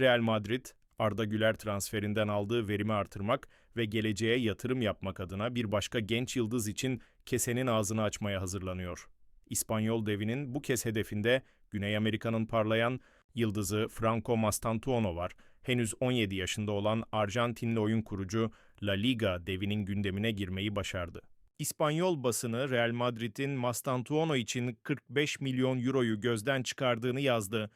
Real Madrid, Arda Güler transferinden aldığı verimi artırmak ve geleceğe yatırım yapmak adına bir başka genç yıldız için kesenin ağzını açmaya hazırlanıyor. İspanyol devinin bu kez hedefinde Güney Amerika'nın parlayan yıldızı Franco Mastantuono var. Henüz 17 yaşında olan Arjantinli oyun kurucu La Liga devinin gündemine girmeyi başardı. İspanyol basını Real Madrid'in Mastantuono için 45 milyon euroyu gözden çıkardığını yazdı.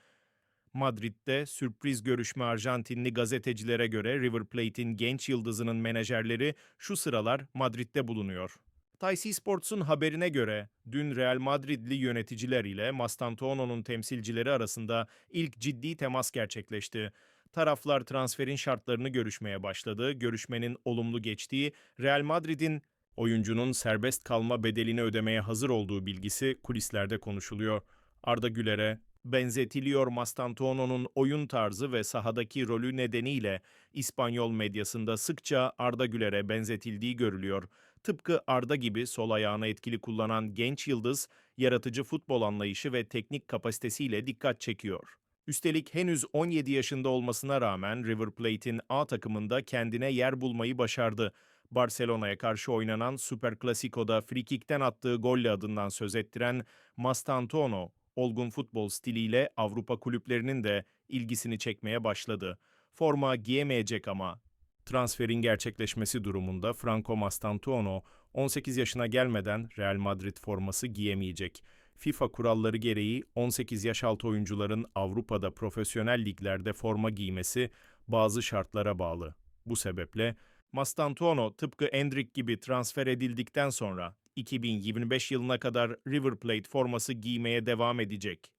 Madrid'de sürpriz görüşme Arjantinli gazetecilere göre River Plate'in genç yıldızının menajerleri şu sıralar Madrid'de bulunuyor. Taysy Sports'un haberine göre dün Real Madridli yöneticiler ile Mastantuono'nun temsilcileri arasında ilk ciddi temas gerçekleşti. Taraflar transferin şartlarını görüşmeye başladı. Görüşmenin olumlu geçtiği, Real Madrid'in oyuncunun serbest kalma bedelini ödemeye hazır olduğu bilgisi kulislerde konuşuluyor. Arda Güler'e benzetiliyor Mastantuono'nun oyun tarzı ve sahadaki rolü nedeniyle İspanyol medyasında sıkça Arda Güler'e benzetildiği görülüyor. Tıpkı Arda gibi sol ayağını etkili kullanan genç yıldız, yaratıcı futbol anlayışı ve teknik kapasitesiyle dikkat çekiyor. Üstelik henüz 17 yaşında olmasına rağmen River Plate'in A takımında kendine yer bulmayı başardı. Barcelona'ya karşı oynanan Super Clasico'da frikikten attığı golle adından söz ettiren Mastantuono, olgun futbol stiliyle Avrupa kulüplerinin de ilgisini çekmeye başladı. Forma giyemeyecek ama transferin gerçekleşmesi durumunda Franco Mastantuono 18 yaşına gelmeden Real Madrid forması giyemeyecek. FIFA kuralları gereği 18 yaş altı oyuncuların Avrupa'da profesyonel liglerde forma giymesi bazı şartlara bağlı. Bu sebeple Mastantuono tıpkı Endrick gibi transfer edildikten sonra 2025 yılına kadar River Plate forması giymeye devam edecek.